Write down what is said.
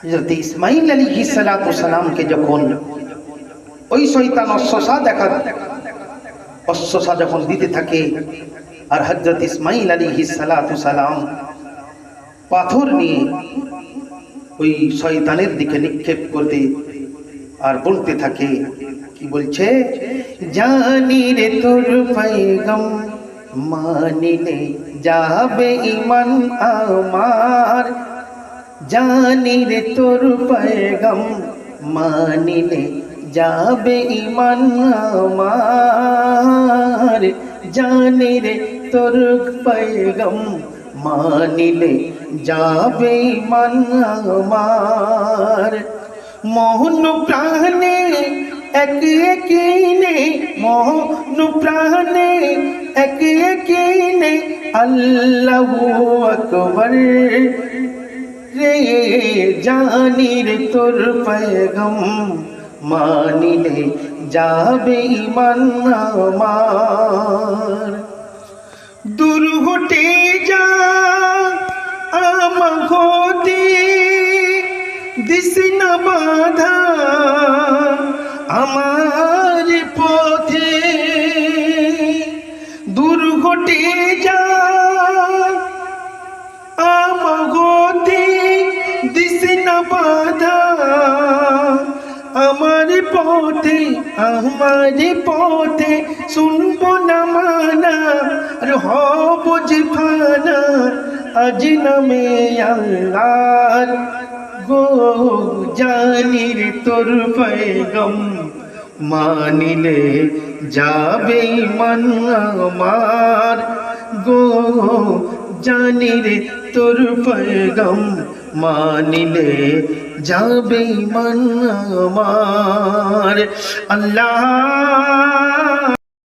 হজরত ইসমাইল আলী হিসালাতামকে যখন ওই শৈতান অশ্বসা দেখা, অশ্বসা যখন দিতে থাকে, আর হজরত ইসমাইল আলী হিসালাতাম পাথর নিয়ে ওই শয়তানের দিকে নিক্ষেপ করতে আর বলতে থাকে, কি বলছে? জানি রে তোর পাইগম মানিলে যাবে ইমান আমার। জানি রে তোর পেগম মানিলে যাবে ইমান আমার জানি রে তোর পেগম মানিলে যাবে ইমান আমার মোহন প্রাণে এক একিনে মোহন প্রাণে এক একিনে আল্লাহু আকবার রে জানি রে তোর পেগম মানিলে যাবে ইমান আমার যা আমি দিস না বাধা আমার পথে দুর্ঘটে যা পথে আমার পথে শুনব না মানা, আর হব যে ফানা, আজ নামে আল্লাহ গো জানির তোর পেগম মানিলে যাবে মন আমার। গো জানির তোর পেগম মানিলে যাবে মন আমার। আল্লাহ